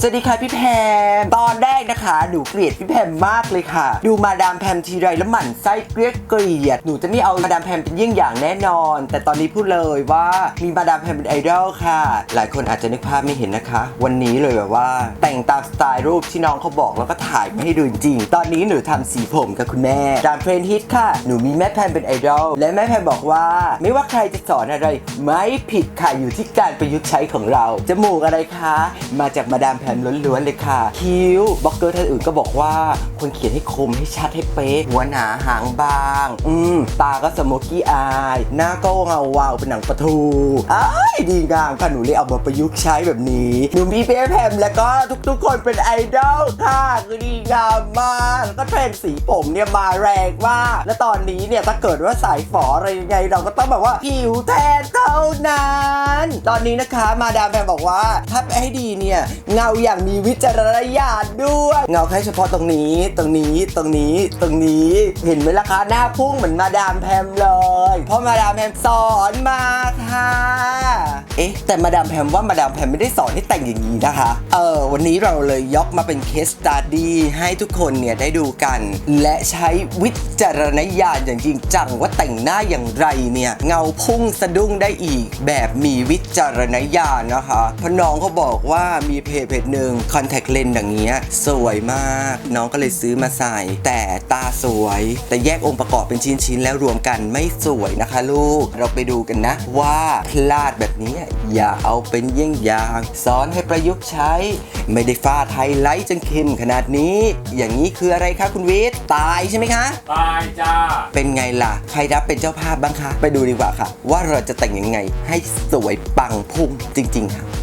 สวัสดีค่ะพี่แพม ตอนแรกนะคะ หนูเกลียดพี่แพมมากเลยค่ะ ดูมาดามแพมทีไรแล้วหมั่นไส้เกลียดเกลียด หนูจะไม่เอามาดามแพมเป็นเยี่ยงอย่างแน่นอน แต่ตอนนี้พูดเลยว่ามีมาดามแพมเป็นไอดอลค่ะ หลายคนอาจจะนึกภาพไม่เห็นนะคะ วันนี้เลยแบบว่า แต่งตามสไตล์รูปที่น้องเขาบอกแล้วก็ถ่ายมาให้ดูจริง ตอนนี้หนูทำสีผมกับคุณแม่ตามเทรนด์ฮิตค่ะ หนูมีแม่แพมเป็นไอดอลและแม่แพมบอกว่า ไม่ว่าใครจะสอนอะไร ไม่ผิดค่ะอยู่ที่การประยุกต์ใช้ของเราจมูกอะไรคะ มาจากมาดามแพมล้วนๆเลยค่ะ คิ้วบล็อกเกอร์ท่านอื่นก็บอกว่าควรเขียนให้คมให้ชัดให้เป๊ะหัวหนาหางบาง อืมตาก็สโมกี้อาย หน้าก็เงาวาวเป็นหนังปลาทูอ้ายดีงามค่ะหนูเลยเอามาประยุกต์ใช้แบบนี้หนูมีเพียแพมแล้วก็ทุกๆคนเป็นไอดอลค่ะ คือดีงามมากแล้วก็เทรนด์สีผมเนี่ยมาแรงมากและตอนนี้เนี่ยถ้าเกิดว่าสายฝออะไรยังไงเราก็ต้องแบบว่าผิวแทนเท่านั้น ตอนนี้นะคะมาดามแพมบอกว่าถ้าให้ดีเนี่ยเงาอย่างมีวิจารณญาณด้วย เงาแค่เฉพาะตรงนี้ ตรงนี้ ตรงนี้ ตรงนี้ เห็นไหมล่ะคะหน้าพุ่งเหมือนมาดามแพมเลย เพราะมาดามแพมสอนมาค่ะ เอ๊ะ แต่มาดามแพมว่ามาดามแพมไม่ได้สอนให้แต่งอย่างนี้นะคะ เออ วันนี้เราเลยยกมาเป็นเคสต u d ดี้ให้ทุกคนเนี่ยได้ดูกัน และใช้วิจารณญาณอย่างจริงจังว่าแต่งหน้าอย่างไรเนี่ย เงาพุ่งสะดุ้งได้อีก แบบมีวิจารณญาณนะคะพน้องเขาบอกว่ามีเพจเพจหนึ่งคอนแทคเลนส์อย่างเงี้ยสวยมาก น้องก็เลยซื้อมาใส่ แต่ตาสวย แต่แยกองค์ประกอบเป็นชิ้นๆแล้วรวมกันไม่สวยนะคะลูกเราไปดูกันนะ ว่าพลาดแบบนี้อย่าเอาเป็นเยี่ยงอย่างสอนให้ประยุกต์ใช้ ไม่ได้ฟาดไฮไลท์จนเข้มขนาดนี้ อย่างนี้คืออะไรคะคุณวิทย์ตายใช่ไหมคะตายจ้าเป็นไงล่ะ ใครรับเป็นเจ้าภาพบ้างคะ ไปดูดีกว่าค่ะ ว่าเราจะแต่งยังไงให้สวยปังพุ่งจริง ๆ ค่ะ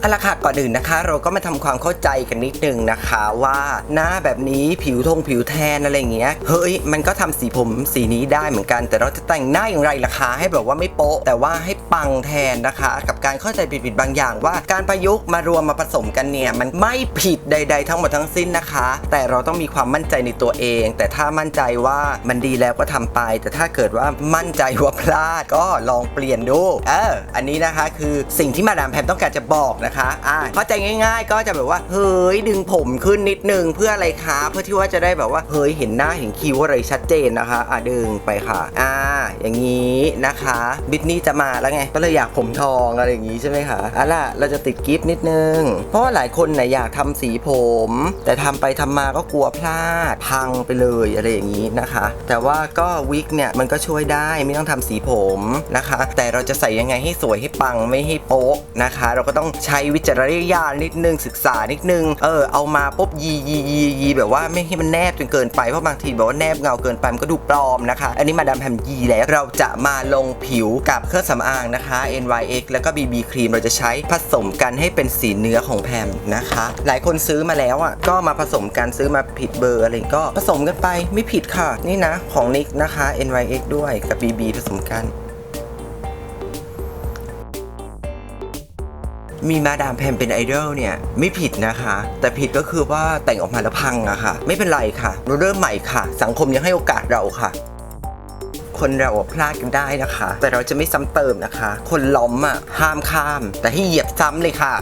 เอาละค่ะก่อนอื่นนะคะ เราก็มาทำความเข้าใจกันนิดนึงนะคะว่าหน้าแบบนี้ผิวทงผิวแทนอะไรเงี้ยเฮ้ยมันก็ทำสีผมสีนี้ได้เหมือนกัน แต่เราจะแต่งหน้าอย่างไรล่ะคะให้แบบว่าไม่โป๊ะแต่ว่าให้ปังแทนนะคะ กับการเข้าใจผิดๆบางอย่าง ว่าการประยุกต์มารวมมาผสมกันเนี่ยมันไม่ผิดใด ๆ ทั้งหมดทั้งสิ้นนะคะ แต่เราต้องมีความมั่นใจในตัวเอง แต่ถ้ามั่นใจว่ามันดีแล้วก็ทำไป แต่ถ้าเกิดว่ามั่นใจว่าพลาดก็ลองเปลี่ยนดูเอออันนี้นะคะคือสิ่งที่มาดามแพมต้องการจะบอกนะคะอ่าเข้าใจง่าย ๆ ก็จะแบบว่า เฮ้ยดึงผมขึ้นนิดนึงเพื่ออะไรคะ เพื่อที่ว่าจะได้แบบว่าเฮ้ยเห็นหน้าเห็นคิ้วอะไรชัดเจนนะคะ อะดึงไปค่ะ อ่า อย่างนี้นะคะบิทนี่จะมาแล้วไงก็เลยอยากผมทองอะไรอย่างนี้ใช่ไหมคะเอาล่ะเราจะติดกิฟต์นิดนึง เพราะว่าหลายคนเนี่ยอยากทำสีผม แต่ทำไปทำมาก็กลัวพลาดพังไปเลยอะไรอย่างนี้นะคะ แต่ว่าก็วิกเนี่ยมันก็ช่วยได้ไม่ต้องทำสีผมนะคะ แต่เราจะใส่ยังไงให้สวยให้ปังไม่ให้โป๊ะนะคะ เราก็ต้องใช้วิจารณญาณนิดนึงศึกษานิดนึง เออเอามาปุ๊บยียียียีแบบว่าไม่ให้มันแนบจนเกินไปเพราะบางทีแบบว่าแนบเงาเกินไปมันก็ดูปลอมนะคะ อันนี้มาดามแพมยีแล้วเราจะมาลงผิวกับเครื่องสำอางนะคะ NYX แล้วก็ BB ครีมเราจะใช้ผสมกันให้เป็นสีเนื้อของแพมนะคะ หลายคนซื้อมาแล้วอะก็มาผสมกันซื้อมาผิดเบอร์อะไรก็ผสมกันไปไม่ผิดค่ะ นี่นะของนิกนะคะ NYX ด้วยกับ BB ผสมกัน มีมาดามแพมเป็นไอดอลเนี่ยไม่ผิดนะคะ แต่ผิดก็คือว่าแต่งออกมาแล้วพังอะค่ะ ไม่เป็นไรค่ะ เราเริ่มใหม่ค่ะ สังคมยังให้โอกาสเราค่ะ คนเราพลาดกันได้นะคะ แต่เราจะไม่ซ้ำเติมนะคะ คนล้มอะห้ามข้าม แต่ให้เหยียบซ้ำเลยค่ะ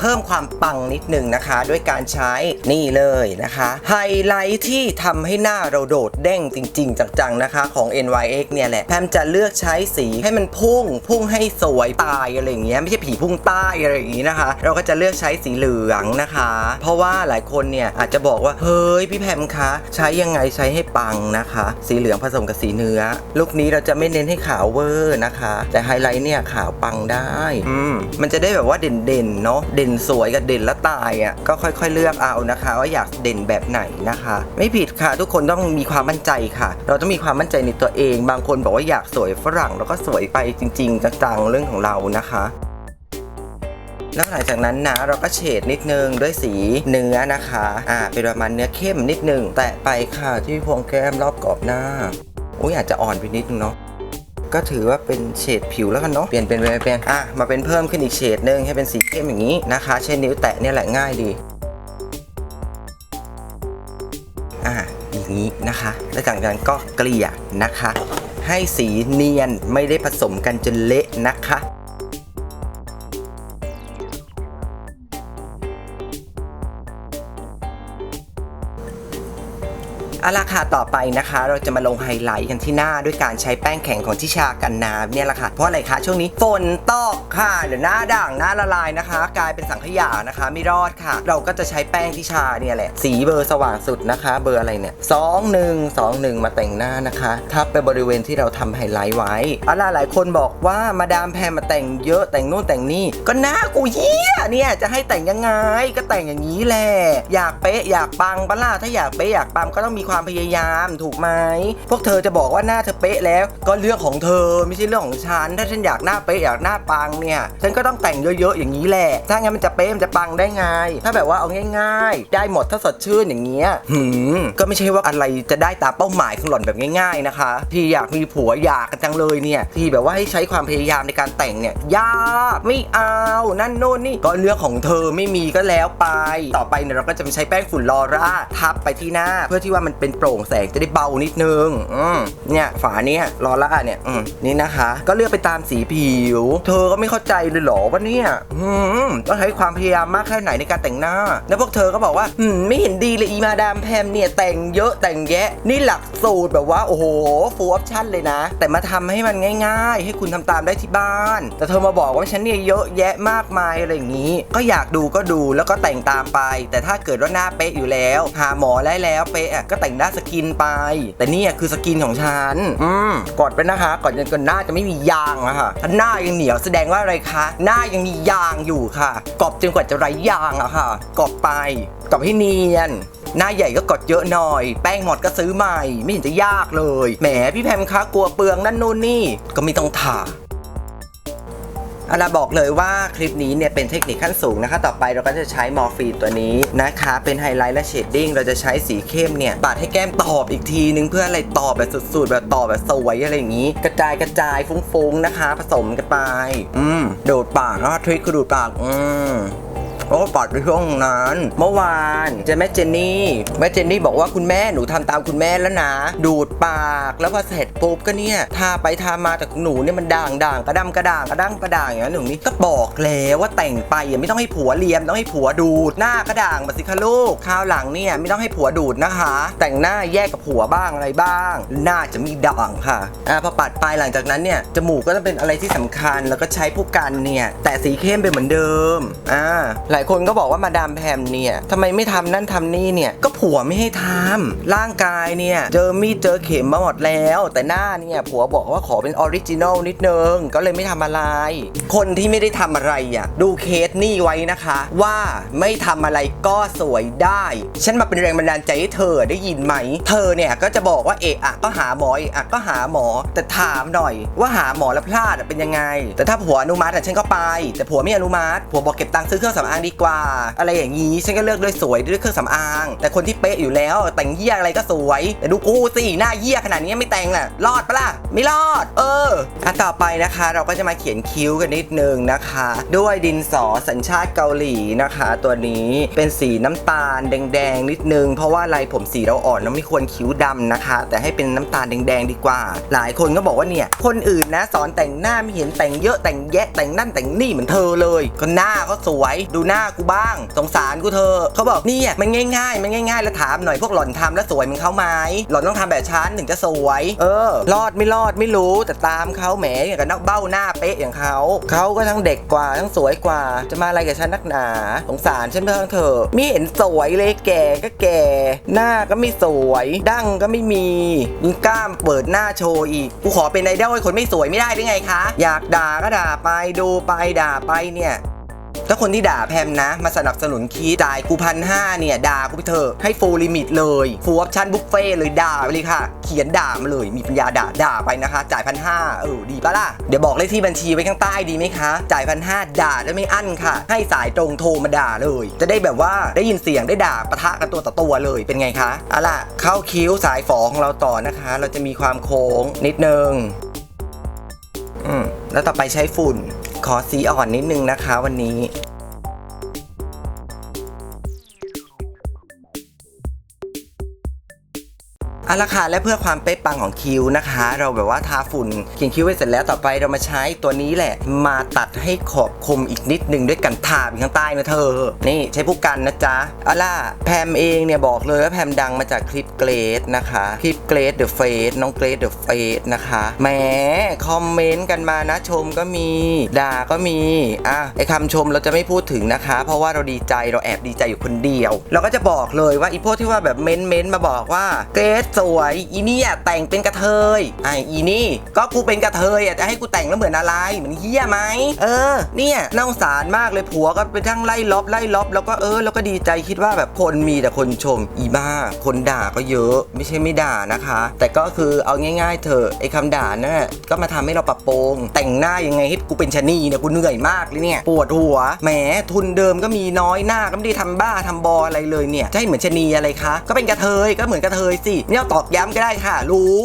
เพิ่มความปังนิดนึงนะคะ ด้วยการใช้นี่เลยนะคะไฮไลท์ที่ทำให้หน้าเราโดดเด้งจริง ๆ จังๆนะคะ ของ NYX เนี่ยแหละแพมจะเลือกใช้สีให้มันพุ่ง พุ่งให้สวยตายอะไรอย่างเงี้ยไม่ใช่ผีพุ่งใต้อะไรอย่างงี้นะคะ เราก็จะเลือกใช้สีเหลืองนะคะ เพราะว่าหลายคนเนี่ยอาจจะบอกว่าเฮ้ยพี่แพมคะใช้ยังไงใช้ให้ปังนะคะ สีเหลืองผสมกับสีเนื้อ ลุคนี้เราจะไม่เน้นให้ขาวเวอร์นะคะ แต่ไฮไลท์เนี่ยขาวปังได้ อืมมันจะได้แบบว่าเด่นๆเนาะเด่นสวยกับเด่นและตายอะก็ค่อย ๆ เลือกเอานะคะ ว่าอยากเด่นแบบไหนนะคะ ไม่ผิดค่ะทุกคนต้องมีความมั่นใจค่ะ เราต้องมีความมั่นใจในตัวเอง บางคนบอกว่าอยากสวยฝรั่ง แล้วก็สวยไปจริง ๆจังๆเรื่องของเรานะคะแล้วหลังจากนั้นนะเราก็เฉดนิดนึงด้วยสีเนื้อนะคะอ่าเป็นประมาณเนื้อเข้มนิดนึง แตะไปค่ะที่พวงแก้มรอบกรอบหน้าอุ้ยอาจจะอ่อนไปนิดนึงเนาะ ก็ถือว่าเป็นเฉดผิวแล้วกันเนาะเปลี่ยนเป็นเป็นเป็นอะมาเป็นเพิ่มขึ้นอีกเฉดหนึ่งให้เป็นสีเข้มอย่างนี้นะคะ ใช้นิ้วแตะเนี่ยแหละง่ายดีอะอย่างนี้นะคะ แล้วจากนั้นก็เกลี่ยนะคะ ให้สีเนียนไม่ได้ผสมกันจนเละนะคะ เอาราคาต่อไปนะคะ เราจะมาลงไฮไลท์กันที่หน้าด้วยการใช้แป้งแข็งของทิชากันน้ำเนี่ยแหละค่ะ เพราะอะไรคะช่วงนี้ฝนตกค่ะเดี๋ยวหน้าด่างหน้าละลายนะคะ กลายเป็นสังขยานะคะ ไม่รอดค่ะ เราก็จะใช้แป้งทิชาเนี่ยแหละ สีเบอร์สว่างสุดนะคะ เบอร์อะไรเนี่ยสองหนึ่งสองหนึ่งมาแต่งหน้านะคะทับไปบริเวณที่เราทำไฮไลท์ไว้เอาล่ะหลายคนบอกว่ามาดามแพมมาแต่งเยอะแต่งนู่นแต่งนี่ก็หน้ากูเหี้ยเนี่ยจะให้แต่งยังไงก็แต่งอย่างนี้แหละอยากเป๊ะอยากปังปะล่ะถ้าอยากเป๊ะอยากปังก็ต้องมีความพยายามถูกไหมพวกเธอจะบอกว่าหน้าเธอเป๊ะแล้วก็เรื่องของเธอไม่ใช่เรื่องของฉันถ้าฉันอยากหน้าเป๊ะอยากหน้าปังเนี่ยฉันก็ต้องแต่งเยอะๆอย่างนี้แหละถ้างั้นมันจะเป๊ะมันจะปังได้ไง ถ้าแบบว่าเอาง่าย ๆ ได้หมดถ้าสดชื่นอย่างเงี้ยหืมก็ไม่ใช่ว่าอะไรจะได้ตามเป้าหมายของหล่อนแบบง่าย ๆนะคะ ที่อยากมีผัวอยากกันจังเลยเนี่ยที่แบบว่าให้ใช้ความพยายามในการแต่งเนี่ยยากไม่เอานั่นโน่นนี่ก็เรื่องของเธอไม่มีก็แล้วไป ต่อไปเนี่ยเราก็จะไปใช้แป้งฝุ่นลอร่าทับไปที่หน้า เพื่อที่ว่ามันเป็นโปร่งแสงจะได้เบานิดนึงอืมเนี่ยฝาเนี้ยลอร่าเนี่ยอืมนี่นะคะ ก็เลือกไปตามสีผิว เธอก็ไม่เข้าใจเลยหรอว่าเนี่ยอืมต้องใช้ความพยายามมากแค่ไหนในการแต่งหน้า แล้วพวกเธอก็บอกว่าอืมไม่เห็นดีเลยอีมาดามแพมเนี่ยแต่งเยอะแต่งแยะ นี่หลักสูตรแบบว่าโอ้โหฟูลออปชั่นเลยนะ แต่มาทำให้มันง่าย ๆ ให้คุณทำตามได้ที่บ้าน แต่เธอมาบอกว่าฉันเนี่ยเยอะแยะมากมายอะไรอย่างนี้ ก็อยากดูก็ดูแล้วก็แต่งตามไป แต่ถ้าเกิดว่าหน้าเป๊ะอยู่แล้ว หาหมอได้แล้วเป๊ะอะก็แต่งหน้าสกินไป แต่เนี่ยคือสกินของฉัน อืมกดไปนะคะ ก่อนจนกว่าหน้าจะไม่มียางอะค่ะถ้าหน้ายังเหนียวแสดงว่าอะไรคะ หน้ายังมียางอยู่ค่ะกรอบจนกว่าจะไร้ยางอะค่ะกรอบไปกรอบให้เนียนหน้าใหญ่ก็กดเยอะหน่อย แป้งหมดก็ซื้อใหม่ ไม่เห็นจะยากเลย แหมพี่แพมคะกลัวเปลืองนั่นนู่นนี่ ก็ไม่ต้องทา เอาล่ะบอกเลยว่าคลิปนี้เนี่ยเป็นเทคนิคขั้นสูงนะคะ ต่อไปเราก็จะใช้มอร์ฟีนตัวนี้นะคะ เป็นไฮไลท์และเชดดิ้งเราจะใช้สีเข้มเนี่ยปาดให้แก้มตอบอีกทีนึงเพื่ออะไรตอบแบบสุดๆ แบบตอบแบบสวยอะไรอย่างนี้ กระจายกระจายฟุ้งๆนะคะ ผสมกันไป อืมโดดปากเนาะทริคคือดูดปาก อืม โอ้ปัดในช่วงนั้น เมื่อวานเจอแม่เจนนี่แม่เจนนี่บอกว่าคุณแม่หนูทำตามคุณแม่แล้วนะ ดูดปากแล้วพอเสร็จปุ๊บก็เนี่ยทาไปทามาแต่หนูเนี่ยมันด่างด่างกระดำกระด่างกระดั้งกระด่างอย่างนั้นหนูนี่ก็บอกแล้วว่าแต่งไปอะไม่ต้องให้ผัวเลียมต้องให้ผัวดูดหน้ากระด่างมาสิคะลูกคราวหลังเนี่ยไม่ต้องให้ผัวดูดนะคะ แต่งหน้าแยกกับผัวบ้างอะไรบ้าง หน้าจะมีด่างค่ะอ่าพอปัดไปหลังจากนั้นเนี่ยจมูกก็จะเป็นอะไรที่สำคัญแล้วก็ใช้ผู้กันเนี่ยแต่สีเข้มไปเหมือนเดิมอ่าหลายคนก็บอกว่ามาดามแพมเนี่ยทำไมไม่ทำนั่นทำนี่เนี่ย ก็ผัวไม่ให้ทำร่างกายเนี่ย เจอมีดเจอเข็มมาหมดแล้ว แต่หน้าเนี่ย ผัวบอกว่าขอเป็นออริจินอลนิดนึง ก็เลยไม่ทำอะไร คนที่ไม่ได้ทำอะไรอะดูเคสนี่ไว้นะคะ ว่าไม่ทำอะไรก็สวยได้ ฉันมาเป็นแรงบันดาลใจให้เธอได้ยินไหม เธอเนี่ยก็จะบอกว่าเอะอะก็หาหมออะอะก็หาหมอ แต่ถามหน่อย ว่าหาหมอแล้วพลาดเป็นยังไง แต่ถ้าผัวอนุมัติฉันก็ไป แต่ผัวไม่อนุมัติผัวบอกเก็บตังค์ซื้อเครื่องสำอางดีกว่า อะไรอย่างนี้ฉันก็เลือกด้วยสวยด้วยเครื่องสำอาง แต่คนที่เป๊ะอยู่แล้ว แต่งเยี่ยอะไรก็สวย แต่ดูกูสิหน้าเยี่ยขนาดนี้ไม่แต่งน่ะ รอดปะล่ะ ไม่รอด เอออันต่อไปนะคะ เราก็จะมาเขียนคิ้วกันนิดนึงนะคะ ด้วยดินสอสัญชาติเกาหลีนะคะ ตัวนี้เป็นสีน้ำตาลแดงๆนิดนึง เพราะว่าลายผมสีเราอ่อนเราไม่ควรคิ้วดำนะคะ แต่ให้เป็นน้ำตาลแดงๆดีกว่า หลายคนก็บอกว่าเนี่ย คนอื่นนะสอนแต่งหน้าไม่เห็นแต่งเยอะแต่งแยะแต่งนั่นแต่งนี่เหมือนเธอเลย ก็หน้าก็สวยดูหน้ากูบ้าง สงสารกูเธอเขาบอกนี่มันง่ายๆ มันง่าย ๆ แล้วถามหน่อยพวกหล่อนทำแล้วสวยมันเขาไหมหล่อนต้องทำแบบฉันถึงจะสวย เออ รอดไม่รอดไม่รู้แต่ตามเขาแหมอย่างกับนักเบ้าหน้าเป๊ะอย่างเขาเขาก็ทั้งเด็กกว่าทั้งสวยกว่า จะมาอะไรกับฉันนักหนาสงสารฉันเพิ่งเถอไม่เห็นสวยเลยแก่ก็แก่ หน้าก็ไม่สวยดั้งก็ไม่มียิงกล้ามเปิดหน้าโชว์อีกกูขอเป็นไอดอลคนไม่สวยไม่ได้ได้ไงคะ อยากด่าก็ด่าไปดูไปด่าไปเนี่ย ถ้าคนที่ด่าแพมนะ มาสนับสนุนคีจ่ายกูพันห้าเนี่ย ด่ากูไปเถอะให้ฟูลลิมิตเลยฟูลออปชั่นบุฟเฟ่เลยด่าไปเลยค่ะ เขียนด่ามาเลยมีปัญญาด่าด่าไปนะคะ จ่ายพันห้าเออดีปะล่ะ เดี๋ยวบอกเลขที่บัญชีไว้ข้างใต้ดีไหมคะ จ่ายพันห้าด่าได้ไม่อั้นค่ะ ให้สายตรงโทรมาด่าเลย จะได้แบบว่าได้ยินเสียงได้ด่าปะทะกันตัวต่อตัวเลยเป็นไงคะเอาล่ะเข้าคิ้วสายฝอของเราต่อนะคะ เราจะมีความโค้งนิดนึงอืมแล้วต่อไปใช้ฝุ่น ขอสีอ่อนนิดนึงนะคะวันนี้ เอาละค่ะและเพื่อความเป๊ะปังของคิ้วนะคะ เราแบบว่าทาฝุ่นเขียนคิ้วไว้เสร็จแล้วต่อไปเรามาใช้ตัวนี้แหละ มาตัดให้ขอบคมอีกนิดนึงด้วยกันทาบข้างใต้นะเธอ นี่ใช้ผู้กันนะจ๊ะเอาล่ะแพมเองเนี่ยบอกเลยว่าแพมดังมาจากคลิปเกรดนะคะคลิปเกรดเดอะเฟสน้องเกรดเดอะเฟสนะคะแหมคอมเมนต์กันมานะชมก็มีด่าก็มีอะไอคำชมเราจะไม่พูดถึงนะคะ เพราะว่าเราดีใจเราแอบดีใจอยู่คนเดียว เราก็จะบอกเลยว่าอีพวกที่ว่าแบบเม้นเม้นต์มาบอกว่าเกรดสวย อีนี่อะแต่งเป็นกระเทยไออีนี่ ก็กูเป็นกระเทยอะจะให้กูแต่งแล้วเหมือนอะไรเหมือนเฮี้ยไหมเออ เนี่ยน่าสงสารมากเลยผัวก็ไปทั้งไล่ล็อบไล่ล็อบแล้วก็เออแล้วก็ดีใจคิดว่าแบบคนมีแต่คนชมอีบ้า คนด่าก็เยอะไม่ใช่ไม่ด่านะคะ แต่ก็คือเอาง่าย ๆ เถอะไอ้คำด่านั่นน่ะก็มาทำให้เราปรับปรุงแต่งหน้ายังไงให้กูเป็นชนีเนี่ยกูเหนื่อยมากเลยเนี่ยปวดหัวแหมทุนเดิมก็มีน้อยหน้าก็ไม่ได้ทำบ้าทำบออะไรเลยเนี่ยจะให้เหมือนชนีอะไรคะก็เป็นกระเทยก็เหมือนกระเทยสิไม่เอาตอกย้ำก็ได้ค่ะ รู้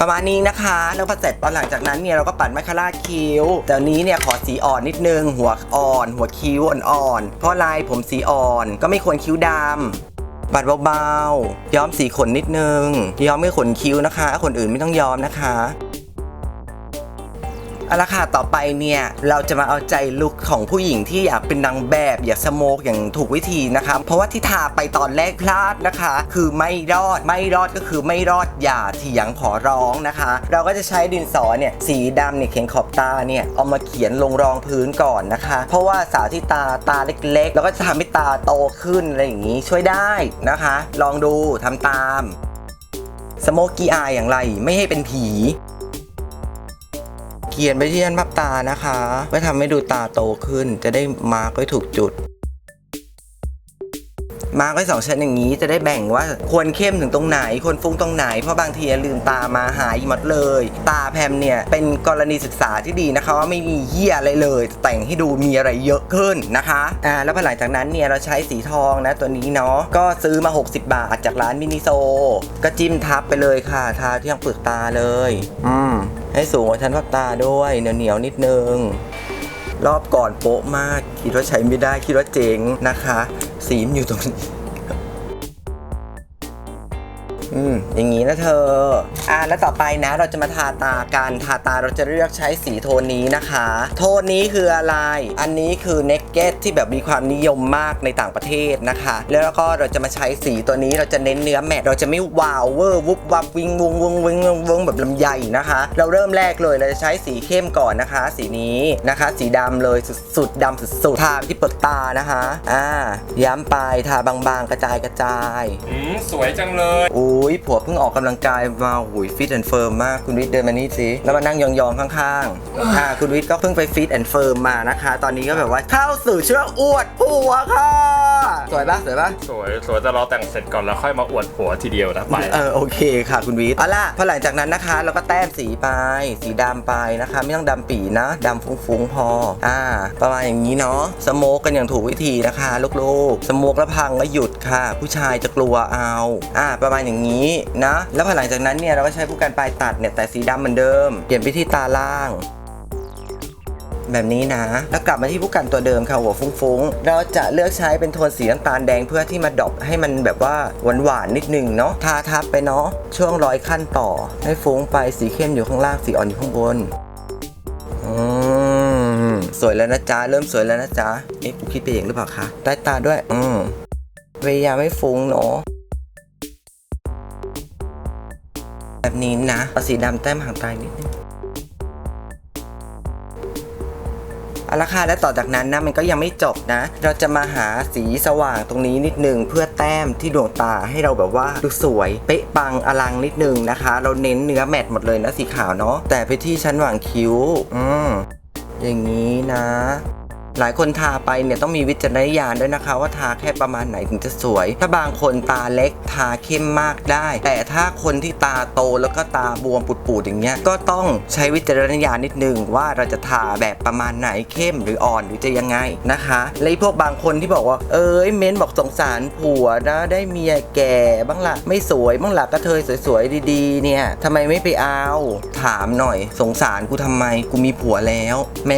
ประมาณนี้นะคะแล้วพอเสร็จตอนหลังจากนั้นเนี่ยเราก็ปัดมาคาร่าคิ้ว แต่อันนี้เนี่ยขอสีอ่อนนิดนึง หัวอ่อน หัวคิ้วอ่อนๆเพราะลายผมสีอ่อนก็ไม่ควรคิ้วดำปัดเบาๆ ย้อมสีขนนิดนึง ย้อมไม่ขนคิ้วนะคะ คนอื่นไม่ต้องย้อมนะคะ เอาละค่ะต่อไปเนี่ย เราจะมาเอาใจลุคของผู้หญิงที่อยากเป็นนางแบบอยากสโมกอย่างถูกวิธีนะคะ เพราะว่าที่ทาไปตอนแรกพลาดนะคะ คือไม่รอดไม่รอดก็คือไม่รอดอย่าเถียงขอร้องนะคะ เราก็จะใช้ดินสอเนี่ยสีดำเนี่ยเขียนขอบตาเนี่ยเอามาเขียนลงรองพื้นก่อนนะคะ เพราะว่าสาวที่ตาตาเล็กๆ แล้วก็จะทำให้ตาโตขึ้นอะไรอย่างนี้ช่วยได้นะคะ ลองดูทำตามสโมกี้อายอย่างไรไม่ให้เป็นผี เขียนไปที่ยันพับตานะคะเพื่อทำให้ดูตาโตขึ้น จะได้มาร์กไว้ถูกจุด มาร์กไว้สองชั้นอย่างนี้จะได้แบ่งว่าควรเข้มถึงตรงไหน ควรฟุ้งตรงไหน เพราะบางทีลืมตามาหายหมดเลย ตาแพมเนี่ย เป็นกรณีศึกษาที่ดีนะคะว่าไม่มีเหี้ยอะไรเลย แต่งให้ดูมีอะไรเยอะขึ้นนะคะอ่าแล้วพอหลังจากนั้นเนี่ยเราใช้สีทองนะตัวนี้เนาะก็ซื้อมา 60 บาทจากร้านมินิโซ ก็จิ้มทับไปเลยค่ะทาที่ยังเปลือกตาเลย อืม ให้สูงกว่าชั้นพับตาด้วยเหนียวเหนียวๆนิดนึง รอบก่อนโป๊ะมาก คิดว่าใช้ไม่ได้คิดว่าเจ๋งนะคะ สีมอยู่ตรงนี้ อืมอย่างนี้นะเธอ อ่าแล้วต่อไปนะเราจะมาทาตากันทาตาเราจะเลือกใช้สีโทนนี้นะคะ โทนนี้คืออะไร อันนี้คือเนกเก็ตที่แบบมีความนิยมมากในต่างประเทศนะคะ แล้วก็เราจะมาใช้สีตัวนี้เราจะเน้นเนื้อแมตต์เราจะไม่วาวเวอร์วุบวับวิงวงวงวงวงวงแบบลำใหญ่นะคะ เราเริ่มแรกเลยเราจะใช้สีเข้มก่อนนะคะ สีนี้นะคะ สีดำเลยสุดๆดำสุดๆทาไปที่เปลือกตานะคะอ่าย้ำไปทาบางๆกระจายกระจายอืมสวยจังเลยอุ้ยผัวเพิ่งออกกำลังกายมาหุยฟิตแอนด์เฟิร์มมากคุณวิทย์เดินมานี่สิแล้วมานั่งยองๆข้างๆอ่าคุณวิทย์ก็เพิ่งไปฟิตแอนด์เฟิร์มมานะคะ ตอนนี้ก็แบบว่าเข้าสู่ช่วงอวดผัวค่ะสวยปะสวยปะสวยสวยแต่เราแต่งเสร็จก่อนแล้วค่อยมาอวดผัวทีเดียวนะไปเออโอเคค่ะคุณวิทย์เอาล่ะพอหลังจากนั้นนะคะ เราก็แต้มสีไปสีดำไปนะคะ ไม่ต้องดำปีนะดำฟุ้งๆพออ่าประมาณอย่างนี้เนาะสโมกกันอย่างถูกวิธีนะคะลูกๆสโมกแล้วพังก็หยุดค่ะ ผู้ชายจะกลัวเอาอ่าประมาณอย่างนี้นะ แล้วพอหลังจากนั้นเนี่ยเราก็ใช้ผู้กันปลายตัดเนี่ยแต่สีดำเหมือนเดิม เปลี่ยนไปที่ตาล่าง แบบนี้นะ แล้วกลับมาที่ผู้กันตัวเดิมค่ะหัวฟุ้งๆ เราจะเลือกใช้เป็นโทนสีน้ำตาลแดงเพื่อที่มาดอปให้มันแบบว่าหวานๆนิดนึงเนาะทาทับไปเนาะช่วงร้อยขั้นต่อ ให้ฟุ้งไปสีเข้มอยู่ข้างล่างสีอ่อนอยู่ข้างบนอืมสวยแล้วนะจ๊ะเริ่มสวยแล้วนะจ๊ะเอ๊ะกูคิดไปเองหรือเปล่าคะใต้ตาด้วย อืมพยายามไม่ฟุ้งเนาะ แบบนี้นะเอาสีดำแต้มหางตานิดนึงเอาละค่ะและต่อจากนั้นนะมันก็ยังไม่จบนะ เราจะมาหาสีสว่างตรงนี้นิดนึงเพื่อแต้มที่ดวงตาให้เราแบบว่าดูสวยเป๊ะปังอลังนิดนึงนะคะ เราเน้นเนื้อแมตต์หมดเลยนะสีขาวเนาะแต่ไปที่ชั้นหว่างคิ้ว อืมอย่างนี้นะ หลายคนทาไปเนี่ยต้องมีวิจารณญาณด้วยนะคะ ว่าทาแค่ประมาณไหนถึงจะสวย ถ้าบางคนตาเล็กทาเข้มมากได้ แต่ถ้าคนที่ตาโตแล้วก็ตาบวมปูดๆอย่างเงี้ยก็ต้องใช้วิจารณญาณนิดนึงว่าเราจะทาแบบประมาณไหนเข้มหรืออ่อนหรือจะยังไงนะคะและพวกบางคนที่บอกว่า เอ้ยเม้นบอกสงสารผัวนะได้เมียแก่บ้างล่ะไม่สวยบ้างล่ะก็เธอสวยๆดีๆ เนี่ยทำไมไม่ไปเอาถามหน่อยสงสารกูทำไมกูมีผัวแล้วแหม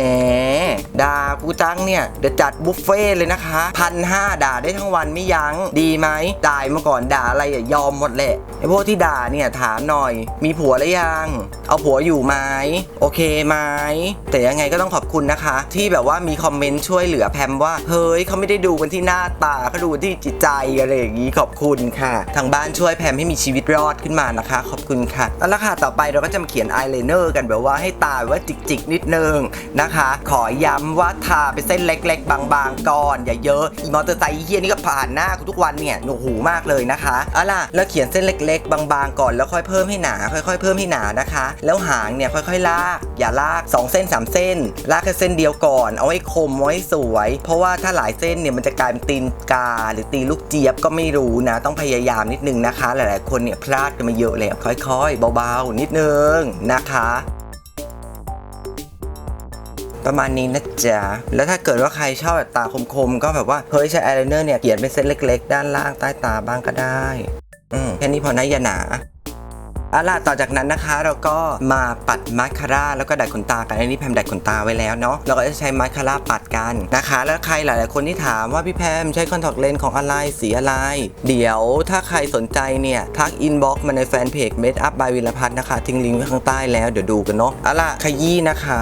ด่ากูจงเนี่ยเดี๋ยวจัดบุฟเฟ่เลยนะคะพันห้าด่าได้ทั้งวันไม่ยัง้งดีไหมด่ามาก่อนด่าอะไรอะยอมหมดแหละไอ้พวกที่ด่าเนี่ยถามหน่อย มีผัวหรือยัง เอาผัวอยู่ไหมโอเคไหมแต่ยังไงก็ต้องขอบคุณนะคะ ที่แบบว่ามีคอมเมนต์ช่วยเหลือแพมว่าเฮ้ยเขาไม่ได้ดูกันที่หน้าตาเขาดูที่จิตใจอะไรอย่างนี้ขอบคุณค่ะ ทางบ้านช่วยแพมให้มีชีวิตรอดขึ้นมานะคะ ขอบคุณค่ะเอาละค่ะต่อไปเราก็จะมาเขียนอายไลเนอร์กันแบบว่าให้ตาแบบว่าจิกๆนิดนึงนะคะ ขอย้ำว่าทาเป็นเส้นเล็ก ๆ บางๆก่อนอย่าเยอะอีมอเตอร์ไซค์เฮียนี่ก็ผ่านหน้ากูทุกวันเนี่ยหนวกหูมากเลยนะคะเอาล่ะแล้วเขียนเส้นเล็ก ๆ บางๆก่อนแล้วค่อยเพิ่มให้หนา ค่อย ๆ เพิ่มให้หนานะคะ แล้วหางเนี่ยค่อยๆลาก อย่าลาก 2 เส้น 3 เส้น ลากแค่เส้นเดียวก่อน เอาไว้คมเอาไว้สวย เพราะว่าถ้าหลายเส้นเนี่ยมันจะกลายเป็นตีนกา หรือตีลูกเจี๊ยบก็ไม่รู้นะ ต้องพยายามนิดนึงนะคะ หลายๆคนเนี่ยพลาดกันมาเยอะเลยค่อย ๆ เบาๆนิดนึงนะคะ ประมาณนี้นะจ๊ะ แล้วถ้าเกิดว่าใครชอบแบบตาคมๆ ก็แบบว่าเฮ้ยใช้อายไลเนอร์เนี่ยเขียนเป็นเส้นเล็กๆ ด้านล่างใต้ตาบ้างก็ได้อืมแค่นี้พอนะอย่าหนาเอาล่ะต่อจากนั้นนะคะเราก็มาปัดมาคาร่าแล้วก็ดัดขนตากันอันนี้แพมดัดขนตาไว้แล้วเนาะเราก็จะใช้มาคาร่าปัดกันนะคะ แล้วใครหลาย ๆ คนที่ถามว่าพี่แพมใช้คอนแทคเลนส์ของอะไรสีอะไร เดี๋ยวถ้าใครสนใจเนี่ยทักอินบ็อกซ์มาในแฟนเพจ Made Up by วิรพัฒน์นะคะทิ้งลิงก์ไว้ข้างใต้แล้วเดี๋ยวดูกันเนาะเอาล่ะขยี้นะคะ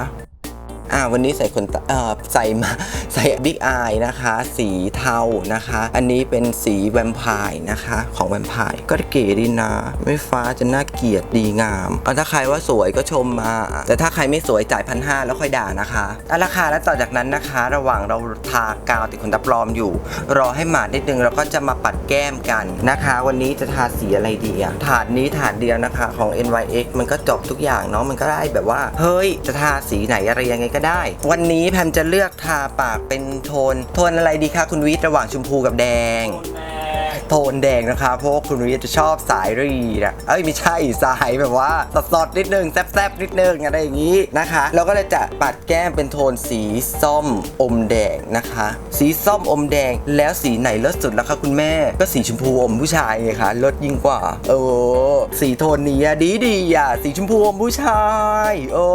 อ่าวันนี้ใส่ขนตาเอ่อใส่มาใส่บิ๊กอายนะคะ สีเทานะคะ อันนี้เป็นสีแวมไพร์นะคะ ของแวมไพร์ก็เก๋ดีนะ ไม่ฟ้าจะน่าเกลียดดีงามเอาถ้าใครว่าสวยก็ชมมา แต่ถ้าใครไม่สวยจ่ายพันห้าแล้วค่อยด่านะคะเอาราคาแล้วต่อจากนั้นนะคะ ระหว่างเราทากาวติดขนตาปลอมอยู่ รอให้หมาดนิดนึงเราก็จะมาปัดแก้มกันนะคะ วันนี้จะทาสีอะไรดีอะถาดนี้ถาดเดียวนะคะของ NYX มันก็จบทุกอย่างเนาะมันก็ได้แบบว่าเฮ้ยจะทาสีไหนอะไรยังไงก็ได้ วันนี้แพมจะเลือกทาปากเป็นโทน โทนอะไรดีคะคุณวิทย์ระหว่างชมพูกับแดง โทนแดงนะคะเพราะคุณวิทย์จะชอบสายรีดอะเอ้ยไม่ใช่สายแบบว่าสดๆนิดนึงแซบๆนิดนึงอะไรอย่างนี้นะคะเราก็เลยจะปัดแก้มเป็นโทนสีส้มอมแดงนะคะ สีส้มอมแดงแล้วสีไหนเลิศสุดแล้วคะคุณแม่ก็สีชมพูอมผู้ชายไงคะเลิศยิ่งกว่า เออสีโทนนี้อะดีดีๆอะสีชมพูอมผู้ชายโอ้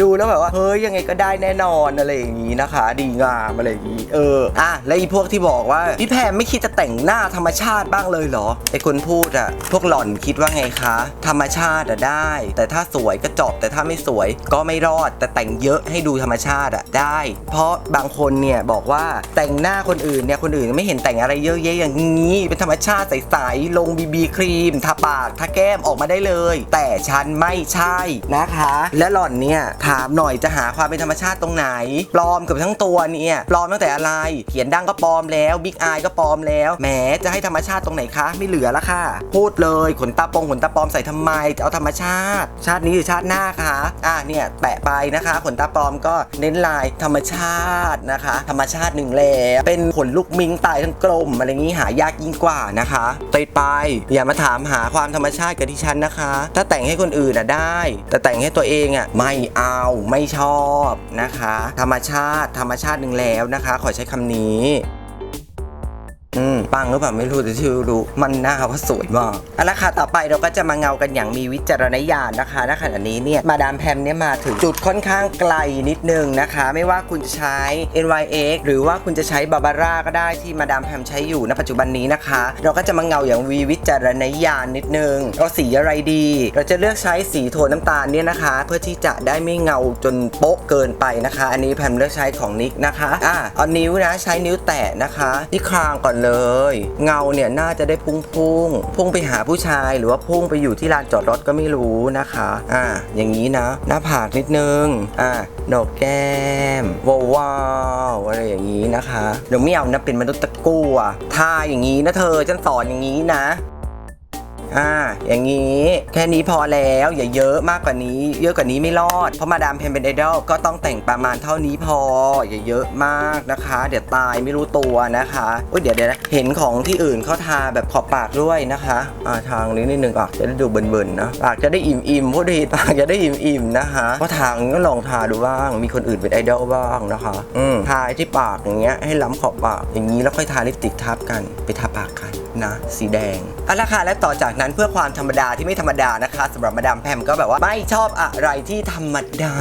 ดูแล้วแบบว่าเฮ้ยยังไงก็ได้แน่นอนอะไรอย่างนี้นะคะ ดีงามอะไรอย่างนี้เอออะแล้วอีพวกที่บอกว่าพี่แพมไม่คิดจะแต่งหน้าธรรมชาติบ้างเลยเหรอไอคนพูดอะพวกหล่อนคิดว่าไงคะ ธรรมชาติอะได้ แต่ถ้าสวยก็จบแต่ถ้าไม่สวยก็ไม่รอด แต่แต่งเยอะให้ดูธรรมชาติอะได้ เพราะบางคนเนี่ยบอกว่าแต่งหน้าคนอื่นเนี่ยคนอื่นไม่เห็นแต่งอะไรเยอะแยะอย่างนี้ เป็นธรรมชาติใสๆลงบีบีครีมทาปากทาแก้มออกมาได้เลย แต่ฉันไม่ใช่นะคะ และหล่อนเนี่ยถามหน่อยจะหาความเป็นธรรมชาติตรงไหนปลอมเกือบทั้งตัวเนี่ยปลอมตั้งแต่อะไรเขียนดังก็ปลอมแล้วบิ๊กอายก็ปลอมแล้วแหมจะให้ธรรมมชาติตรงไหนคะ ไม่เหลือละค่ะ พูดเลยขนตาปงขนตาปลอมใส่ทำไมจะเอาธรรมชาติ ชาตินี้หรือชาติหน้าคะอะเนี่ยแปะไปนะคะ ขนตาปลอมก็เน้นลายธรรมชาตินะคะ ธรรมชาติหนึ่งแล้วเป็นขนลูกมิงตายทั้งกลมอะไรงี้หายากยิ่งกว่านะคะติดไปอย่ามาถามหาความธรรมชาติกับที่ฉันนะคะ ถ้าแต่งให้คนอื่นอะได้ แต่แต่งให้ตัวเองอะไม่เอาไม่ชอบนะคะ ธรรมชาติธรรมชาติหนึ่งแล้วนะคะ ขอใช้คำนี้ อืมปังหรือเปล่าไม่รู้แต่ที่รู้มันหน้าว่าสวยมากเอาละค่ะต่อไปเราก็จะมาเงากันอย่างมีวิจารณญาณนะคะณขณะนี้เนี่ยมาดามแพมเนี่ยมาถึงจุดค่อนข้างไกลนิดนึงนะคะ ไม่ว่าคุณจะใช้ NYX หรือว่าคุณจะใช้บาบาร่าก็ได้ที่มาดามแพมใช้อยู่ณปัจจุบันนี้นะคะ เราก็จะมาเงาอย่างวีวิจารณญาณนิดนึงเอาสีอะไรดี เราจะเลือกใช้สีโทนน้ำตาลเนี่ยนะคะ เพื่อที่จะได้ไม่เงาจนโป๊ะเกินไปนะคะ อันนี้แพมเลือกใช้ของนิกนะคะอะเอานิ้วนะใช้นิ้วแตะนะคะที่คางก่อนเลยเงาเนี่ยน่าจะได้พุ่งพุ่งพุ่งไปหาผู้ชายหรือว่าพุ่งไปอยู่ที่ลานจอดรถก็ไม่รู้นะคะอ่าอย่างนี้นะ หน้าผากนิดนึงอ่าโหนกแก้มว้าวอะไรอย่างนี้นะคะเดี๋ยวไม่เอานะเป็นมนุษย์ตะกั่วท่าอย่างนี้นะเธอฉันสอนอย่างนี้นะ อ่า อย่างนี้ แค่นี้พอแล้วอย่าเยอะมากกว่านี้ เยอะกว่านี้ไม่รอด เพราะมาดามเพมเป็นไอดอลก็ต้องแต่งประมาณเท่านี้พอ อย่าเยอะมากนะคะ เดี๋ยวตายไม่รู้ตัวนะคะอุ้ยเดี๋ยวเดี๋ยวเห็นของที่อื่นเขาทาแบบขอบปากด้วยนะคะอ่าทางนี้นิดนึงอะจะได้ดูเบิ่นๆนะปากจะได้อิ่มๆพูดดีปากจะได้อิ่มๆนะคะเพราะทางก็ลองทาดูบ้างมีคนอื่นเป็นไอดอลบ้างนะคะอืมทาที่ปากอย่างเงี้ยให้ล้ำขอบปากอย่างนี้แล้วค่อยทาลิปสติกทับกันไปทาปากกันนะ สีแดงเอาละค่ะและต่อจากนั้นเพื่อความธรรมดาที่ไม่ธรรมดานะคะสำหรับมาดามแพมก็แบบว่าไม่ชอบอะไรที่ธรรมดา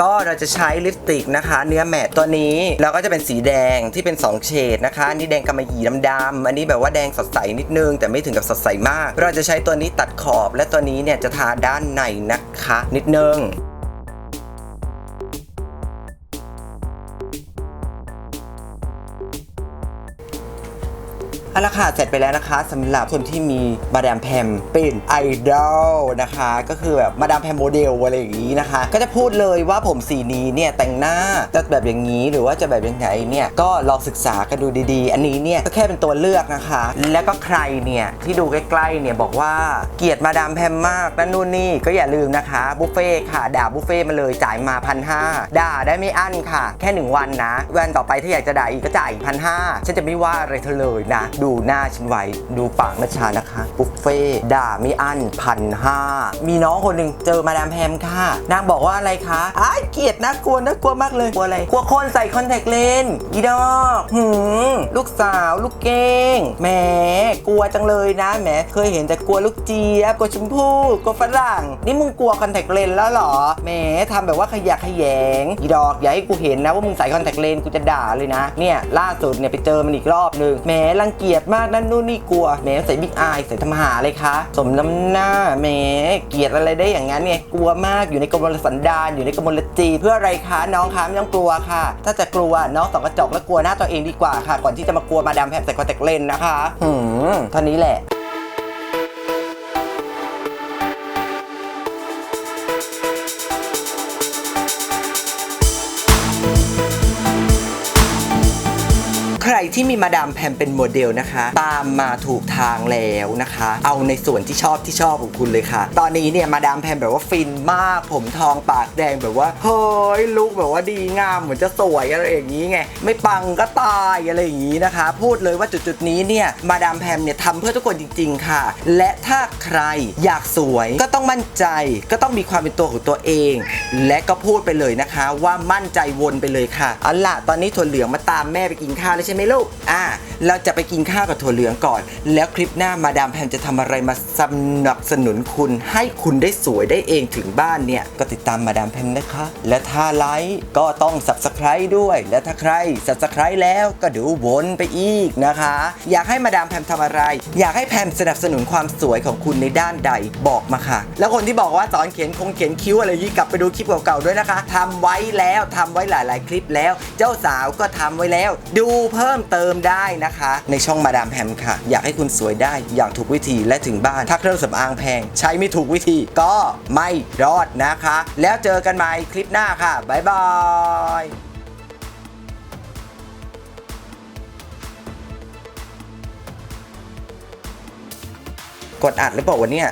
ก็เราจะใช้ลิปสติกนะคะ เนื้อแมตต์ตัวนี้แล้วก็จะเป็นสีแดงที่เป็น 2 เฉดนะคะอันนี้แดงกำมะหยี่ดำๆอันนี้แบบว่าแดงสดใสนิดนึง แต่ไม่ถึงกับสดใสมาก เราจะใช้ตัวนี้ตัดขอบ และตัวนี้เนี่ยจะทาด้านในนะคะ นิดนึง เอาละค่ะเสร็จไปแล้วนะคะสำหรับคนที่มีมาดามแพมเป็นไอดอลนะคะ ก็คือแบบมาดามแพมโมเดลอะไรอย่างนี้นะคะ ก็จะพูดเลยว่าผมสีนี้เนี่ยแต่งหน้าจะแบบอย่างนี้หรือว่าจะแบบยังไงเนี่ยก็ลองศึกษากันดูดีๆ อันนี้เนี่ยก็แค่เป็นตัวเลือกนะคะ แล้วก็ใครเนี่ยที่ดูใกล้ๆเนี่ยบอกว่าเกลียดมาดามแพมมากนั่นนู่นนี่ก็อย่าลืมนะคะบุฟเฟ่ค่ะด่าบุฟเฟ่มาเลยจ่ายมาพันห้าด่าได้ไม่อั้นค่ะ แค่หนึ่งวันนะวันต่อไปถ้าอยากจะด่าอีกก็จ่ายอีกพันห้าฉันจะไม่ว่าอะไรเธอเลยนะดูหน้าฉันไว้ ดูปากนัชชานะคะบุฟเฟ่ด่าไม่อั้นพันห้ามีน้องคนหนึ่งเจอมาดามแพมค่ะ นางบอกว่าอะไรคะอ้ายเกลียดนะกลัวนะกลัวมากเลยกลัวอะไรกลัวคนใส่คอนแทคเลนส์อีดอกหืมลูกสาวลูกเก้งแหมกลัวจังเลยนะแหมเคยเห็นแต่กลัวลูกเจี๊ยบกลัวชมพู่กลัวฝรั่งนี่มึงกลัวคอนแทคเลนส์แล้วเหรอแหมทำแบบว่าขยะขยงอีดอกอย่าให้กูเห็นนะว่ามึงใส่คอนแทคเลนส์กูจะด่าเลยนะเนี่ยล่าสุดเนี่ยไปเจอมันอีกรอบนึงแหมรังเกียจียดมากนั่นนู่นนี่กลัวแหมใส่บิ๊กอายใส่ทำหาเลยคะสมน้ำหน้าแหมเกลียดอะไรได้อย่างนั้นเนี่ยกลัวมากอยู่ในกมลสันดานอยู่ในกมลจีเพื่ออะไรคะน้องคะไม่ต้องกลัวค่ะ ถ้าจะกลัวน้องสองกระจกแล้วกลัวหน้าตัวเองดีกว่าค่ะ ก่อนที่จะมากลัวมาดามแพมใส่คอนแทคเลนส์นะคะหืมเท่านี้แหละ ที่มีมาดามแพมเป็นโมเดลนะคะ ตามมาถูกทางแล้วนะคะ เอาในส่วนที่ชอบที่ชอบของคุณเลยค่ะ ตอนนี้เนี่ยมาดามแพมแบบว่าฟินมาก ผมทองปากแดงแบบว่าเฮ้ยลุกแบบว่าดีงามเหมือนจะสวยอะไรอย่างนี้ไงไม่ปังก็ตายอะไรอย่างนี้นะคะ พูดเลยว่าจุดๆนี้เนี่ยมาดามแพมเนี่ยทำเพื่อทุกคนจริง ๆ ค่ะ และถ้าใครอยากสวยก็ต้องมั่นใจก็ต้องมีความเป็นตัวของตัวเอง และก็พูดไปเลยนะคะ ว่ามั่นใจวนไปเลยค่ะเอาล่ะตอนนี้ถั่วเหลืองมาตามแม่ไปกินข้าวแล้วใช่ไหมลูกอ่าเราจะไปกินข้าวกับถั่วเหลืองก่อน แล้วคลิปหน้ามาดามแพมจะทำอะไรมาสนับสนุนคุณ ให้คุณได้สวยได้เองถึงบ้านเนี่ย ก็ติดตามมาดามแพมนะคะ และถ้าไลค์ก็ต้อง subscribe ด้วย และถ้าใคร subscribe แล้วก็ดูวนไปอีกนะคะ อยากให้มาดามแพมทำอะไร อยากให้แพมสนับสนุนความสวยของคุณในด้านใดบอกมาค่ะ แล้วคนที่บอกว่าสอนเขียนคงเขียนคิ้วอะไรย่างนี้กลับไปดูคลิปเก่าๆด้วยนะคะทำไว้แล้วทำไว้หลาย ๆ คลิปแล้ว เจ้าสาวก็ทำไว้แล้ว ดูเพิ่มเติมได้นะคะ ในช่องมาดามแพมค่ะ อยากให้คุณสวยได้อย่างถูกวิธีและถึงบ้าน ถ้าเครื่องสำอางแพง ใช้ไม่ถูกวิธีก็ไม่รอดนะคะ แล้วเจอกันใหม่คลิปหน้าค่ะบ๊ายบายกดอัดหรือเปล่าวะเนี่ย